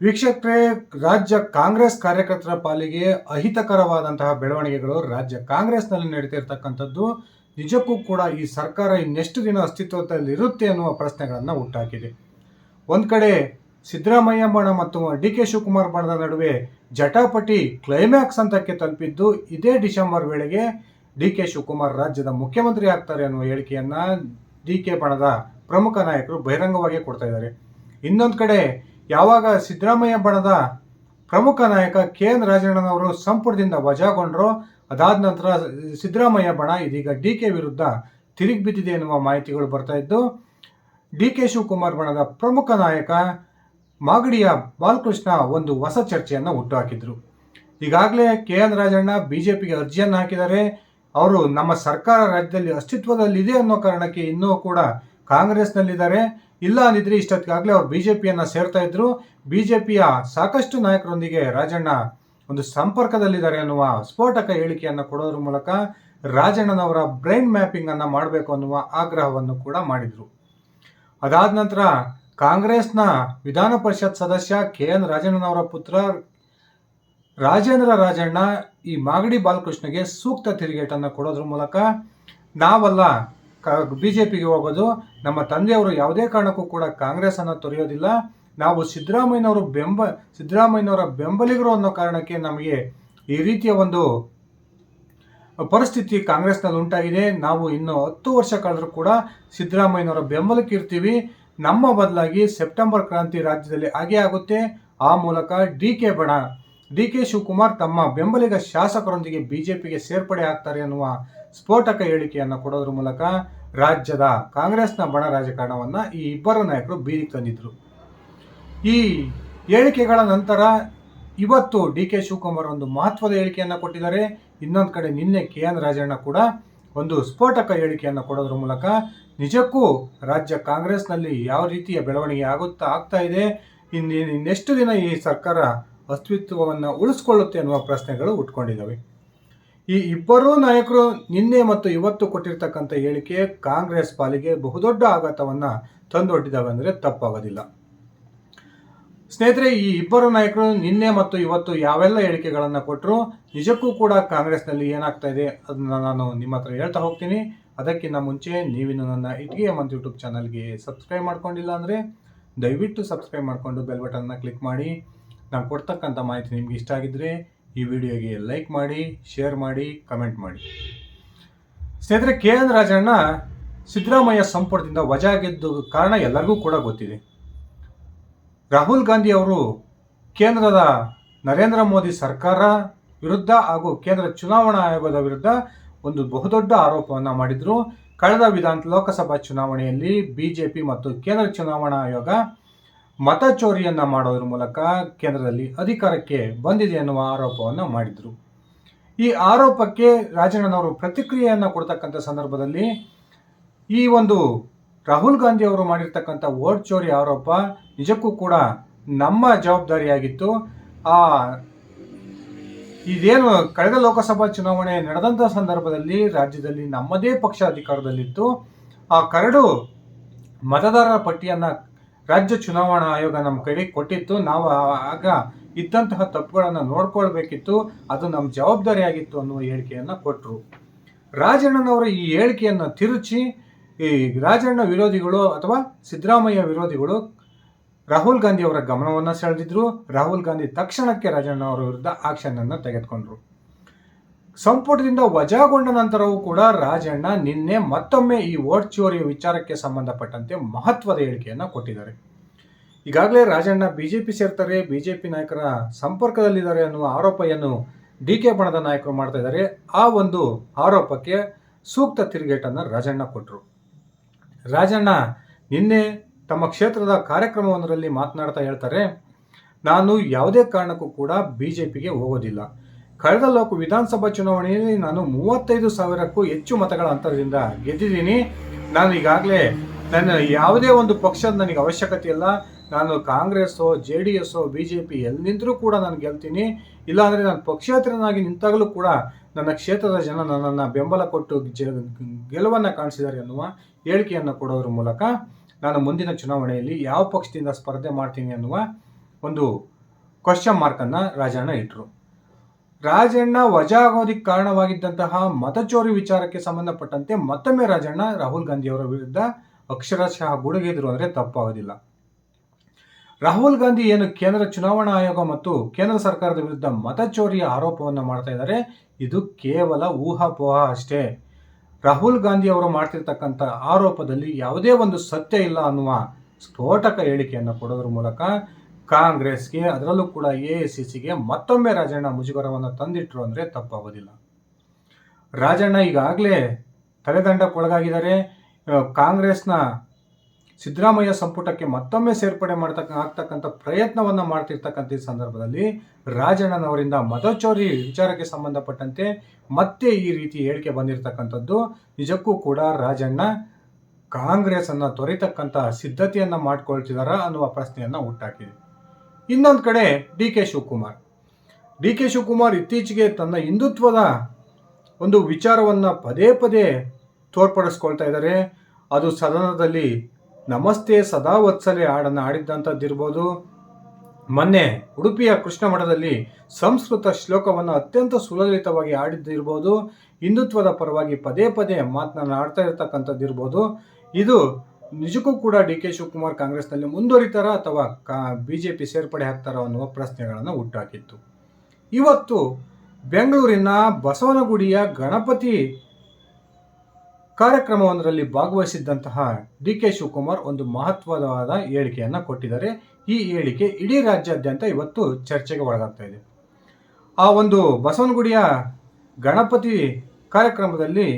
ವೀಕ್ಷಕರೇ, ರಾಜ್ಯ ಕಾಂಗ್ರೆಸ್ ಕಾರ್ಯಕರ್ತರ ಪಾಲಿಗೆ ಅಹಿತಕರವಾದಂತಹ ಬೆಳವಣಿಗೆಗಳು ರಾಜ್ಯ ಕಾಂಗ್ರೆಸ್ನಲ್ಲಿ ನಡೀತಿರ್ತಕ್ಕಂಥದ್ದು. ನಿಜಕ್ಕೂ ಕೂಡ ಈ ಸರ್ಕಾರ ಇನ್ನೆಷ್ಟು ದಿನ ಅಸ್ತಿತ್ವದಲ್ಲಿ ಇರುತ್ತೆ ಅನ್ನುವ ಪ್ರಶ್ನೆಗಳನ್ನು ಹುಟ್ಟಾಕಿದೆ ಒಂದು ಕಡೆ ಸಿದ್ದರಾಮಯ್ಯ ಬಣ ಮತ್ತು ಡಿ ಕೆ ಶಿವಕುಮಾರ್ ಬಣದ ನಡುವೆ ಜಟಾಪಟಿ ಕ್ಲೈಮ್ಯಾಕ್ಸ್ ಹಂತಕ್ಕೆ ತಲುಪಿದ್ದು, ಇದೇ ಡಿಸೆಂಬರ್ ವೇಳೆಗೆ ಡಿ ಕೆ ಶಿವಕುಮಾರ್ ರಾಜ್ಯದ ಮುಖ್ಯಮಂತ್ರಿ ಆಗ್ತಾರೆ ಅನ್ನುವ ಹೇಳಿಕೆಯನ್ನು ಡಿ ಕೆ ಬಣದ ಪ್ರಮುಖ ನಾಯಕರು ಬಹಿರಂಗವಾಗಿ ಕೊಡ್ತಾ ಇದ್ದಾರೆ. ಇನ್ನೊಂದು ಕಡೆ ಯಾವಾಗ ಸಿದ್ದರಾಮಯ್ಯ ಬಣದ ಪ್ರಮುಖ ನಾಯಕ ಕೆ ಎನ್ ರಾಜಣ್ಣನವರು ಸಂಪುಟದಿಂದ ವಜಾಗೊಂಡ್ರು, ಅದಾದ ನಂತರ ಸಿದ್ದರಾಮಯ್ಯ ಬಣ ಇದೀಗ ಡಿ ಕೆ ವಿರುದ್ಧ ತಿರುಗಿ ಬಿದ್ದಿದೆ ಎನ್ನುವ ಮಾಹಿತಿಗಳು ಬರ್ತಾ ಇದ್ದು, ಡಿ ಕೆ ಶಿವಕುಮಾರ್ ಬಣದ ಪ್ರಮುಖ ನಾಯಕ ಮಾಗಡಿಯ ಬಾಲಕೃಷ್ಣ ಒಂದು ಹೊಸ ಚರ್ಚೆಯನ್ನು ಹುಟ್ಟುಹಾಕಿದ್ರು. ಈಗಾಗಲೇ ಕೆ ಎನ್ ರಾಜಣ್ಣ ಬಿಜೆಪಿಗೆ ಅರ್ಜಿಯನ್ನು ಹಾಕಿದ್ದಾರೆ. ಅವರು ನಮ್ಮ ಸರ್ಕಾರ ರಾಜ್ಯದಲ್ಲಿ ಅಸ್ತಿತ್ವದಲ್ಲಿದೆ ಅನ್ನೋ ಕಾರಣಕ್ಕೆ ಇನ್ನೂ ಕೂಡ ಕಾಂಗ್ರೆಸ್ನಲ್ಲಿದ್ದಾರೆ. ಇಲ್ಲ ಅಂದಿದ್ರೆ ಇಷ್ಟೊತ್ತಿಗಾಗಲೇ ಅವರು ಪಿಯನ್ನು ಸೇರ್ತಾ ಇದ್ರು. ಬಿಜೆಪಿಯ ಸಾಕಷ್ಟು ನಾಯಕರೊಂದಿಗೆ ರಾಜಣ್ಣ ಒಂದು ಸಂಪರ್ಕದಲ್ಲಿದ್ದಾರೆ ಅನ್ನುವ ಸ್ಫೋಟಕ ಹೇಳಿಕೆಯನ್ನು ಕೊಡೋದ್ರ ಮೂಲಕ ರಾಜಣ್ಣನವರ ಬ್ರೈನ್ ಮ್ಯಾಪಿಂಗ್ ಅನ್ನು ಮಾಡಬೇಕು ಅನ್ನುವ ಆಗ್ರಹವನ್ನು ಕೂಡ ಮಾಡಿದ್ರು. ಅದಾದ ನಂತರ ಕಾಂಗ್ರೆಸ್ನ ವಿಧಾನ ಪರಿಷತ್ ಸದಸ್ಯ ಕೆ ಎನ್ ರಾಜಣ್ಣನವರ ಪುತ್ರ ರಾಜೇಂದ್ರ ರಾಜಣ್ಣ ಈ ಮಾಗಡಿ ಬಾಲಕೃಷ್ಣಗೆ ಸೂಕ್ತ ತಿರುಗೇಟನ್ನು ಕೊಡೋದ್ರ ಮೂಲಕ ನಾವಲ್ಲ ಬಿ ಜೆ ಪಿಗೆ ಹೋಗೋದು ನಮ್ಮ ತಂದೆಯವರು ಯಾವುದೇ ಕಾರಣಕ್ಕೂ ಕೂಡ ಕಾಂಗ್ರೆಸ್ಸನ್ನು ತೊರೆಯೋದಿಲ್ಲ. ನಾವು ಸಿದ್ದರಾಮಯ್ಯನವರು ಬೆಂಬ, ಸಿದ್ದರಾಮಯ್ಯನವರ ಬೆಂಬಲಿಗರು ಅನ್ನೋ ಕಾರಣಕ್ಕೆ ನಮಗೆ ಈ ರೀತಿಯ ಒಂದು ಪರಿಸ್ಥಿತಿ ಕಾಂಗ್ರೆಸ್ನಲ್ಲಿ ಉಂಟಾಗಿದೆ. ನಾವು ಇನ್ನು ಹತ್ತು ವರ್ಷ ಕಳೆದರೂ ಕೂಡ ಸಿದ್ದರಾಮಯ್ಯನವರ ಬೆಂಬಲಕ್ಕೆ ಇರ್ತೀವಿ. ನಮ್ಮ ಬದಲಾಗಿ ಸೆಪ್ಟೆಂಬರ್ ಕ್ರಾಂತಿ ರಾಜ್ಯದಲ್ಲಿ ಆಗೇ ಆಗುತ್ತೆ. ಆ ಮೂಲಕ ಡಿ ಕೆ ಬಣ, ಡಿ ಕೆ ಶಿವಕುಮಾರ್ ತಮ್ಮ ಬೆಂಬಲಿಗ ಶಾಸಕರೊಂದಿಗೆ ಬಿಜೆಪಿಗೆ ಸೇರ್ಪಡೆ ಆಗ್ತಾರೆ ಅನ್ನುವ ಸ್ಫೋಟಕ ಹೇಳಿಕೆಯನ್ನು ಕೊಡೋದ್ರ ಮೂಲಕ ರಾಜ್ಯದ ಕಾಂಗ್ರೆಸ್ನ ಬಣ ರಾಜಕಾರಣವನ್ನು ಈ ಇಬ್ಬರು ನಾಯಕರು ಬೀದಿಗೆ ತಂದಿದ್ರು. ಈ ಹೇಳಿಕೆಗಳ ನಂತರ ಇವತ್ತು ಡಿ ಕೆ ಶಿವಕುಮಾರ್ ಒಂದು ಮಹತ್ವದ ಹೇಳಿಕೆಯನ್ನು ಕೊಟ್ಟಿದ್ದಾರೆ. ಇನ್ನೊಂದು ಕಡೆ ನಿನ್ನೆ ಕೆ ಎನ್ ರಾಜಣ್ಣ ಕೂಡ ಒಂದು ಸ್ಫೋಟಕ ಹೇಳಿಕೆಯನ್ನು ಕೊಡೋದ್ರ ಮೂಲಕ ನಿಜಕ್ಕೂ ರಾಜ್ಯ ಕಾಂಗ್ರೆಸ್ನಲ್ಲಿ ಯಾವ ರೀತಿಯ ಬೆಳವಣಿಗೆ ಆಗುತ್ತಾ ಆಗ್ತಾ ಇದೆ. ಇನ್ನೇನು ಇನ್ನೆಷ್ಟು ದಿನ ಈ ಸರ್ಕಾರ ಅಸ್ತಿತ್ವವನ್ನು ಉಳಿಸ್ಕೊಳ್ಳುತ್ತೆ ಅನ್ನುವ ಪ್ರಶ್ನೆಗಳು ಉಟ್ಕೊಂಡಿದ್ದಾವೆ. ಈ ಇಬ್ಬರೂ ನಾಯಕರು ನಿನ್ನೆ ಮತ್ತು ಇವತ್ತು ಕೊಟ್ಟಿರ್ತಕ್ಕಂಥ ಹೇಳಿಕೆ ಕಾಂಗ್ರೆಸ್ ಪಾಲಿಗೆ ಬಹುದೊಡ್ಡ ಆಘಾತವನ್ನು ತಂದೊಡ್ಡಿದ್ದಾವೆ ಅಂದರೆ ತಪ್ಪಾಗೋದಿಲ್ಲ. ಸ್ನೇಹಿತರೆ, ಈ ಇಬ್ಬರು ನಾಯಕರು ನಿನ್ನೆ ಮತ್ತು ಇವತ್ತು ಯಾವೆಲ್ಲ ಹೇಳಿಕೆಗಳನ್ನು ಕೊಟ್ಟರು ನಿಜಕ್ಕೂ ಕೂಡ ಕಾಂಗ್ರೆಸ್ನಲ್ಲಿ ಏನಾಗ್ತಾ ಇದೆ ಅದನ್ನ ನಾನು ನಿಮ್ಮ ಹತ್ರ ಹೇಳ್ತಾ ಹೋಗ್ತೀನಿ. ಅದಕ್ಕಿಂತ ಮುಂಚೆ ನೀವಿನ್ನು ನನ್ನ ಇಟ್ಗೆ ಮಂತ್ ಯೂಟ್ಯೂಬ್ ಚಾನಲ್ಗೆ ಸಬ್ಸ್ಕ್ರೈಬ್ ಮಾಡ್ಕೊಂಡಿಲ್ಲ ಅಂದರೆ ದಯವಿಟ್ಟು ಸಬ್ಸ್ಕ್ರೈಬ್ ಮಾಡಿಕೊಂಡು ಬೆಲ್ ಬಟನ್ನ ಕ್ಲಿಕ್ ಮಾಡಿ. ನಾನು ಕೊಡ್ತಕ್ಕಂಥ ಮಾಹಿತಿ ನಿಮ್ಗೆ ಇಷ್ಟ ಆಗಿದ್ದರೆ ಈ ವಿಡಿಯೋಗೆ ಲೈಕ್ ಮಾಡಿ, ಶೇರ್ ಮಾಡಿ, ಕಮೆಂಟ್ ಮಾಡಿ. ಸ್ನೇಹಿತರೆ, ಕೆ ಎನ್ ರಾಜಣ್ಣ ಸಿದ್ದರಾಮಯ್ಯ ಸಂಪುಟದಿಂದ ವಜಾ ಗೆದ್ದು ಕಾರಣ ಎಲ್ಲರಿಗೂ ಕೂಡ ಗೊತ್ತಿದೆ. ರಾಹುಲ್ ಗಾಂಧಿ ಅವರು ಕೇಂದ್ರದ ನರೇಂದ್ರ ಮೋದಿ ಸರ್ಕಾರ ವಿರುದ್ಧ ಹಾಗೂ ಕೇಂದ್ರ ಚುನಾವಣಾ ಆಯೋಗದ ವಿರುದ್ಧ ಒಂದು ಬಹುದೊಡ್ಡ ಆರೋಪವನ್ನು ಮಾಡಿದ್ರು. ಕಳೆದ ವಿಧಾನ ಲೋಕಸಭಾ ಚುನಾವಣೆಯಲ್ಲಿ ಬಿಜೆಪಿ ಮತ್ತು ಕೇಂದ್ರ ಚುನಾವಣಾ ಆಯೋಗ ಮತ ಚೋರಿಯನ್ನು ಮಾಡೋದ್ರ ಮೂಲಕ ಕೇಂದ್ರದಲ್ಲಿ ಅಧಿಕಾರಕ್ಕೆ ಬಂದಿದೆ ಎನ್ನುವ ಆರೋಪವನ್ನು ಮಾಡಿದರು. ಈ ಆರೋಪಕ್ಕೆ ರಾಜಣ್ಣನವರು ಪ್ರತಿಕ್ರಿಯೆಯನ್ನು ಕೊಡ್ತಕ್ಕಂಥ ಸಂದರ್ಭದಲ್ಲಿ ಈ ಒಂದು ರಾಹುಲ್ ಗಾಂಧಿ ಅವರು ಮಾಡಿರ್ತಕ್ಕಂಥ ವೋಟ್ ಚೋರಿ ಆರೋಪ ನಿಜಕ್ಕೂ ಕೂಡ ನಮ್ಮ ಜವಾಬ್ದಾರಿಯಾಗಿತ್ತು. ಆ, ಇದೇನು ಕಳೆದ ಲೋಕಸಭಾ ಚುನಾವಣೆ ನಡೆದಂಥ ಸಂದರ್ಭದಲ್ಲಿ ರಾಜ್ಯದಲ್ಲಿ ನಮ್ಮದೇ ಪಕ್ಷ ಅಧಿಕಾರದಲ್ಲಿತ್ತು. ಆ ಕರಡು ಮತದಾರರ ಪಟ್ಟಿಯನ್ನು ರಾಜ್ಯ ಚುನಾವಣಾ ಆಯೋಗ ನಮ್ಮ ಕೈಗೆ ಕೊಟ್ಟಿತ್ತು. ನಾವು ಆಗ ಇದ್ದಂತಹ ತಪ್ಪುಗಳನ್ನು ನೋಡ್ಕೊಳ್ಬೇಕಿತ್ತು. ಅದು ನಮ್ಮ ಜವಾಬ್ದಾರಿಯಾಗಿತ್ತು ಅನ್ನುವ ಹೇಳಿಕೆಯನ್ನು ಕೊಟ್ಟರು ರಾಜಣ್ಣನವರ ಈ ಹೇಳಿಕೆಯನ್ನು ತಿರುಚಿ, ಈ ರಾಜಣ್ಣ ವಿರೋಧಿಗಳು ಅಥವಾ ಸಿದ್ದರಾಮಯ್ಯ ವಿರೋಧಿಗಳು ರಾಹುಲ್ ಗಾಂಧಿ ಅವರ ಗಮನವನ್ನು ಸೆಳೆದಿದ್ರು. ರಾಹುಲ್ ಗಾಂಧಿ ತಕ್ಷಣಕ್ಕೆ ರಾಜಣ್ಣ ಅವರ ವಿರುದ್ಧ ಆಕ್ಷನ್ ಅನ್ನು ತೆಗೆದುಕೊಂಡ್ರು. ಸಂಪುಟದಿಂದ ವಜಾಗೊಂಡ ನಂತರವೂ ಕೂಡ ರಾಜಣ್ಣ ನಿನ್ನೆ ಮತ್ತೊಮ್ಮೆ ಈ ವೋಟ್ ಚೋರಿಯ ವಿಚಾರಕ್ಕೆ ಸಂಬಂಧಪಟ್ಟಂತೆ ಮಹತ್ವದ ಹೇಳಿಕೆಯನ್ನು ಕೊಟ್ಟಿದ್ದಾರೆ. ಈಗಾಗಲೇ ರಾಜಣ್ಣ ಬಿಜೆಪಿ ಸೇರ್ತಾರೆ, ಬಿಜೆಪಿ ನಾಯಕರ ಸಂಪರ್ಕದಲ್ಲಿದ್ದಾರೆ ಅನ್ನುವ ಆರೋಪವನ್ನು ಡಿ ಕೆ ಬಣದ ನಾಯಕರು ಮಾಡ್ತಾ ಇದ್ದಾರೆ. ಆ ಒಂದು ಆರೋಪಕ್ಕೆ ಸೂಕ್ತ ತಿರುಗೇಟನ್ನು ರಾಜಣ್ಣ ಕೊಟ್ಟರು ರಾಜಣ್ಣ ನಿನ್ನೆ ತಮ್ಮ ಕ್ಷೇತ್ರದ ಕಾರ್ಯಕ್ರಮವೊಂದರಲ್ಲಿ ಮಾತನಾಡ್ತಾ ಹೇಳ್ತಾರೆ, ನಾನು ಯಾವುದೇ ಕಾರಣಕ್ಕೂ ಕೂಡ ಬಿ ಜೆ ಪಿಗೆ ಹೋಗೋದಿಲ್ಲ. ಕಳೆದ ಲೋಕ ವಿಧಾನಸಭಾ ಚುನಾವಣೆಯಲ್ಲಿ ನಾನು ಮೂವತ್ತೈದು ಸಾವಿರಕ್ಕೂ ಹೆಚ್ಚು ಮತಗಳ ಅಂತರದಿಂದ ಗೆದ್ದಿದ್ದೀನಿ. ನಾನು ಈಗಾಗಲೇ ನನ್ನ ಯಾವುದೇ ಒಂದು ಪಕ್ಷದ ನನಗೆ ಅವಶ್ಯಕತೆ ಇಲ್ಲ. ನಾನು ಕಾಂಗ್ರೆಸ್ಸೋ, ಜೆ ಡಿ ಎಸ್ಸೋ, ಬಿ ಜೆ ಪಿ ಎಲ್ಲಿ ಕೂಡ ನಾನು ಗೆಲ್ತೀನಿ. ಇಲ್ಲಾಂದರೆ ನಾನು ಪಕ್ಷೇತರನಾಗಿ ನಿಂತಾಗಲೂ ಕೂಡ ನನ್ನ ಕ್ಷೇತ್ರದ ಜನ ನನ್ನನ್ನು ಬೆಂಬಲ ಕೊಟ್ಟು ಗೆಲುವನ್ನು ಕಾಣಿಸಿದ್ದಾರೆ ಅನ್ನುವ ಹೇಳಿಕೆಯನ್ನು ಕೊಡೋದ್ರ ಮೂಲಕ ನಾನು ಮುಂದಿನ ಚುನಾವಣೆಯಲ್ಲಿ ಯಾವ ಪಕ್ಷದಿಂದ ಸ್ಪರ್ಧೆ ಮಾಡ್ತೀನಿ ಅನ್ನುವ ಒಂದು ಕ್ವಶನ್ ಮಾರ್ಕನ್ನು ರಾಜಣ್ಣ ಇಟ್ಟರು ರಾಜಣ್ಣ ವಜಾ ಆಗೋದಕ್ಕೆ ಕಾರಣವಾಗಿದ್ದಂತಹ ಮತಚೋರಿ ವಿಚಾರಕ್ಕೆ ಸಂಬಂಧಪಟ್ಟಂತೆ ಮತ್ತೊಮ್ಮೆ ರಾಜಣ್ಣ ರಾಹುಲ್ ಗಾಂಧಿ ಅವರ ವಿರುದ್ಧ ಅಕ್ಷರಶಃ ಗುಡುಗಿದ್ರು ಅಂದರೆ ತಪ್ಪಾಗೋದಿಲ್ಲ. ರಾಹುಲ್ ಗಾಂಧಿ ಏನು ಕೇಂದ್ರ ಚುನಾವಣಾ ಆಯೋಗ ಮತ್ತು ಕೇಂದ್ರ ಸರ್ಕಾರದ ವಿರುದ್ಧ ಮತಚೋರಿಯ ಆರೋಪವನ್ನು ಮಾಡ್ತಾ ಇದ್ದಾರೆ, ಇದು ಕೇವಲ ಊಹಾಪೋಹ ಅಷ್ಟೇ. ರಾಹುಲ್ ಗಾಂಧಿ ಅವರು ಮಾಡ್ತಿರ್ತಕ್ಕಂಥ ಆರೋಪದಲ್ಲಿ ಯಾವುದೇ ಒಂದು ಸತ್ಯ ಇಲ್ಲ ಅನ್ನುವ ಸ್ಫೋಟಕ ಹೇಳಿಕೆಯನ್ನು ಕೊಡೋದ್ರ ಮೂಲಕ ಕಾಂಗ್ರೆಸ್ಗೆ ಅದರಲ್ಲೂ ಕೂಡ ಎ ಐ ಸಿ ಸಿಗೆ ಮತ್ತೊಮ್ಮೆ ರಾಜಣ್ಣ ಮುಜುಗರವನ್ನು ತಂದಿಟ್ರು ಅಂದರೆ ತಪ್ಪಾಗೋದಿಲ್ಲ. ರಾಜಣ್ಣ ಈಗಾಗಲೇ ತಲೆದಂಡಕ್ಕೊಳಗಾಗಿದ್ದಾರೆ. ಕಾಂಗ್ರೆಸ್ನ ಸಿದ್ದರಾಮಯ್ಯ ಸಂಪುಟಕ್ಕೆ ಮತ್ತೊಮ್ಮೆ ಸೇರ್ಪಡೆ ಮಾಡ್ತಕ್ಕ, ಆಗ್ತಕ್ಕಂಥ ಪ್ರಯತ್ನವನ್ನು ಮಾಡ್ತಿರ್ತಕ್ಕಂಥ ಈ ಸಂದರ್ಭದಲ್ಲಿ ರಾಜಣ್ಣನವರಿಂದ ಮತಚೋರಿ ವಿಚಾರಕ್ಕೆ ಸಂಬಂಧಪಟ್ಟಂತೆ ಮತ್ತೆ ಈ ರೀತಿ ಹೇಳಿಕೆ ಬಂದಿರತಕ್ಕಂಥದ್ದು. ನಿಜಕ್ಕೂ ಕೂಡ ರಾಜಣ್ಣ ಕಾಂಗ್ರೆಸ್ ಅನ್ನ ತೊರೆತಕ್ಕಂಥ ಸಿದ್ಧತೆಯನ್ನು ಮಾಡ್ಕೊಳ್ತಿದಾರಾ ಅನ್ನುವ ಪ್ರಶ್ನೆಯನ್ನು ಹುಟ್ಟಾಕಿದೆ. ಇನ್ನೊಂದು ಕಡೆ D K Shivakumar. D K Shivakumar ಇತ್ತೀಚೆಗೆ ತನ್ನ ಹಿಂದುತ್ವದ ಒಂದು ವಿಚಾರವನ್ನು ಪದೇ ಪದೇ ತೋರ್ಪಡಿಸ್ಕೊಳ್ತಾ ಇದ್ದಾರೆ. ಅದು ಸದನದಲ್ಲಿ ನಮಸ್ತೆ ಸದಾ ವತ್ಸಲೆ ಹಾಡನ್ನು ಆಡಿದ್ದಂಥದ್ದಿರ್ಬೋದು ಮೊನ್ನೆ ಉಡುಪಿಯ ಕೃಷ್ಣ ಮಠದಲ್ಲಿ ಸಂಸ್ಕೃತ ಶ್ಲೋಕವನ್ನು ಅತ್ಯಂತ ಸುಲಲಿತವಾಗಿ ಆಡಿದ್ದಿರ್ಬೋದು ಹಿಂದುತ್ವದ ಪರವಾಗಿ ಪದೇ ಪದೇ ಮಾತನ್ನ ಆಡ್ತಾ ಇರ್ತಕ್ಕಂಥದ್ದಿರ್ಬೋದು. ಇದು ನಿಜಕ್ಕೂ ಕೂಡ ಡಿ ಕೆ ಶಿವಕುಮಾರ್ ಕಾಂಗ್ರೆಸ್ನಲ್ಲಿ ಮುಂದುವರಿತಾರೋ ಅಥವಾ ಕಾ ಬಿ ಜೆ ಪಿ ಸೇರ್ಪಡೆ ಆಗ್ತಾರೋ ಅನ್ನುವ ಪ್ರಶ್ನೆಗಳನ್ನು ಹುಟ್ಟಾಕಿತ್ತು. ಇವತ್ತು ಬೆಂಗಳೂರಿನ ಬಸವನಗುಡಿಯ ಗಣಪತಿ ಕಾರ್ಯಕ್ರಮವೊಂದರಲ್ಲಿ ಭಾಗವಹಿಸಿದ್ದಂತಹ ಡಿ ಕೆ ಶಿವಕುಮಾರ್ ಒಂದು ಮಹತ್ವವಾದ ಹೇಳಿಕೆಯನ್ನು ಕೊಟ್ಟಿದ್ದಾರೆ. ಈ ಹೇಳಿಕೆ ಇಡೀ ರಾಜ್ಯಾದ್ಯಂತ ಇವತ್ತು ಚರ್ಚೆಗೆ ಒಳಗಾಗ್ತಾ ಇದೆ. ಆ ಒಂದು ಬಸವನಗುಡಿಯ ಗಣಪತಿ ಕಾರ್ಯಕ್ರಮದಲ್ಲಿ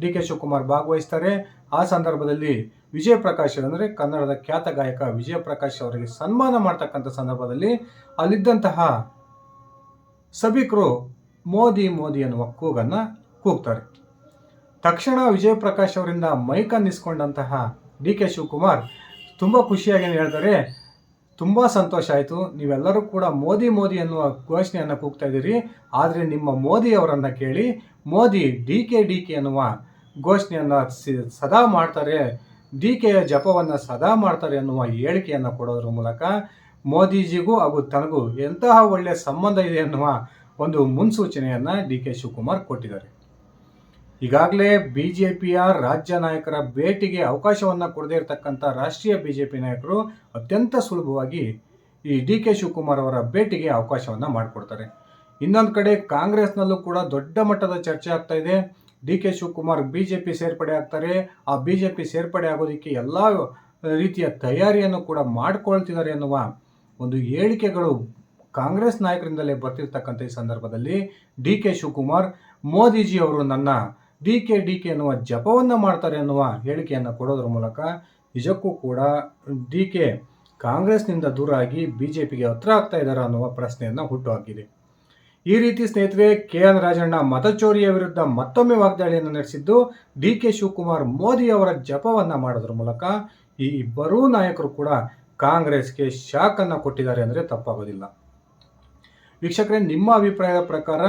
ಡಿ ಕೆ ಶಿವಕುಮಾರ್ ಭಾಗವಹಿಸ್ತಾರೆ. ಆ ಸಂದರ್ಭದಲ್ಲಿ ವಿಜಯ ಪ್ರಕಾಶ್ ಅಂದರೆ ಕನ್ನಡದ ಖ್ಯಾತ ಗಾಯಕ ವಿಜಯ ಪ್ರಕಾಶ್ ಅವರಿಗೆ ಸನ್ಮಾನ ಮಾಡ್ತಕ್ಕಂಥ ಸಂದರ್ಭದಲ್ಲಿ ಅಲ್ಲಿದ್ದಂತಹ ಸಭಿಕರು ಮೋದಿ ಮೋದಿ ಅನ್ನುವ ಕೂಗನ್ನು ಕೂಗ್ತಾರೆ. ತಕ್ಷಣ ವಿಜಯ ಪ್ರಕಾಶ್ ಅವರಿಂದ ಮೈಕ್ ಅನ್ನಿಸ್ಕೊಂಡಂತಹ ಡಿ ಕೆ ಶಿವಕುಮಾರ್ ತುಂಬ ಖುಷಿಯಾಗಿ ಹೇಳ್ತಾರೆ, ತುಂಬ ಸಂತೋಷ ಆಯಿತು, ನೀವೆಲ್ಲರೂ ಕೂಡ ಮೋದಿ ಮೋದಿ ಅನ್ನುವ ಘೋಷಣೆಯನ್ನು ಕೂಗ್ತಾ ಇದ್ದೀರಿ, ಆದರೆ ನಿಮ್ಮ ಮೋದಿ ಅವರನ್ನು ಕೇಳಿ Modi D K D K ಅನ್ನುವ ಘೋಷಣೆಯನ್ನು ಸದಾ ಮಾಡ್ತಾರೆ ಡಿ ಕೆಯ ಜಪವನ್ನು ಸದಾ ಮಾಡ್ತಾರೆ ಅನ್ನುವ ಹೇಳಿಕೆಯನ್ನು ಕೊಡೋದ್ರ ಮೂಲಕ ಮೋದಿಜಿಗೂ ಹಾಗೂ ತನಗೂ ಎಂತಹ ಒಳ್ಳೆಯ ಸಂಬಂಧ ಇದೆ ಅನ್ನುವ ಒಂದು ಮುನ್ಸೂಚನೆಯನ್ನು ಡಿ ಕೆ ಶಿವಕುಮಾರ್ ಕೊಟ್ಟಿದ್ದಾರೆ. ಈಗಾಗಲೇ ಬಿ ಜೆ ಪಿಯ ರಾಜ್ಯ ನಾಯಕರ ಭೇಟಿಗೆ ಅವಕಾಶವನ್ನು ಕೊಡದೇ ಇರತಕ್ಕಂಥ ರಾಷ್ಟ್ರೀಯ ಬಿ ಜೆ ಪಿ ನಾಯಕರು ಅತ್ಯಂತ ಸುಲಭವಾಗಿ ಈ ಡಿ ಕೆ ಶಿವಕುಮಾರ್ ಅವರ ಭೇಟಿಗೆ ಅವಕಾಶವನ್ನು ಮಾಡಿಕೊಡ್ತಾರೆ. ಇನ್ನೊಂದು ಕಡೆ ಕಾಂಗ್ರೆಸ್ನಲ್ಲೂ ಕೂಡ ದೊಡ್ಡ ಮಟ್ಟದ ಚರ್ಚೆ ಆಗ್ತಾ ಇದೆ. D K Shivakumar B J P ಸೇರ್ಪಡೆ ಆಗ್ತಾರೆ. ಆ ಬಿ ಜೆ ಪಿ ಸೇರ್ಪಡೆ ಆಗೋದಕ್ಕೆ ಎಲ್ಲ ರೀತಿಯ ತಯಾರಿಯನ್ನು ಕೂಡ ಮಾಡಿಕೊಳ್ತಿದ್ದಾರೆ ಎನ್ನುವ ಒಂದು ಹೇಳಿಕೆಗಳು ಕಾಂಗ್ರೆಸ್ ನಾಯಕರಿಂದಲೇ ಬರ್ತಿರ್ತಕ್ಕಂಥ ಈ ಸಂದರ್ಭದಲ್ಲಿ ಡಿ ಕೆ ಶಿವಕುಮಾರ್. ಮೋದಿಜಿ ಅವರು ನನ್ನ ಡಿ ಕೆ ಡಿ ಕೆ ಎನ್ನುವ ಜಪವನ್ನು ಮಾಡ್ತಾರೆ ಎನ್ನುವ ಹೇಳಿಕೆಯನ್ನು ಕೊಡೋದ್ರ ಮೂಲಕ ನಿಜಕ್ಕೂ ಕೂಡ ಡಿ ಕೆ ಕಾಂಗ್ರೆಸ್ನಿಂದ ದೂರ ಆಗಿ ಬಿ ಜೆ ಪಿಗೆ ಹತ್ರ ಆಗ್ತಾ ಇದ್ದಾರೆ ಅನ್ನುವ ಪ್ರಶ್ನೆಯನ್ನು ಹುಟ್ಟುಹಾಕಿದೆ ಈ ರೀತಿ ಸ್ನೇಹಿತರೆ, ಕೆ ಎನ್ ರಾಜಣ್ಣ ಮತಚೋರಿಯ ವಿರುದ್ಧ ಮತ್ತೊಮ್ಮೆ ವಾಗ್ದಾಳಿಯನ್ನು ನಡೆಸಿದ್ದು, ಡಿ ಕೆ ಶಿವಕುಮಾರ್ ಮೋದಿ ಅವರ ಜಪವನ್ನು ಮಾಡೋದ್ರ ಮೂಲಕ ಈ ಇಬ್ಬರೂ ನಾಯಕರು ಕೂಡ ಕಾಂಗ್ರೆಸ್ಗೆ ಶಾಕನ್ನು ಕೊಟ್ಟಿದ್ದಾರೆ ಅಂದರೆ ತಪ್ಪಾಗೋದಿಲ್ಲ. ವೀಕ್ಷಕರೇ, ನಿಮ್ಮ ಅಭಿಪ್ರಾಯದ ಪ್ರಕಾರ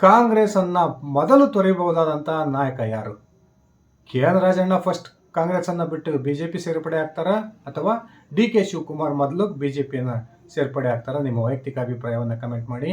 ಕಾಂಗ್ರೆಸ್ ಅನ್ನ ಮೊದಲು ತೊರೆಯಬಹುದಾದಂತಹ ನಾಯಕ ಯಾರು? K N Rajanna first Congress ಅನ್ನ ಬಿಟ್ಟು ಬಿ ಜೆ ಪಿ ಸೇರ್ಪಡೆ ಆಗ್ತಾರಾ? ಅಥವಾ ಡಿ ಕೆ ಶಿವಕುಮಾರ್ ಮೊದಲು ಬಿ ಜೆ ಪಿಯನ್ನು ಸೇರ್ಪಡೆ ಆಗ್ತಾರಾ? ನಿಮ್ಮ ವೈಯಕ್ತಿಕ ಅಭಿಪ್ರಾಯವನ್ನು ಕಮೆಂಟ್ ಮಾಡಿ.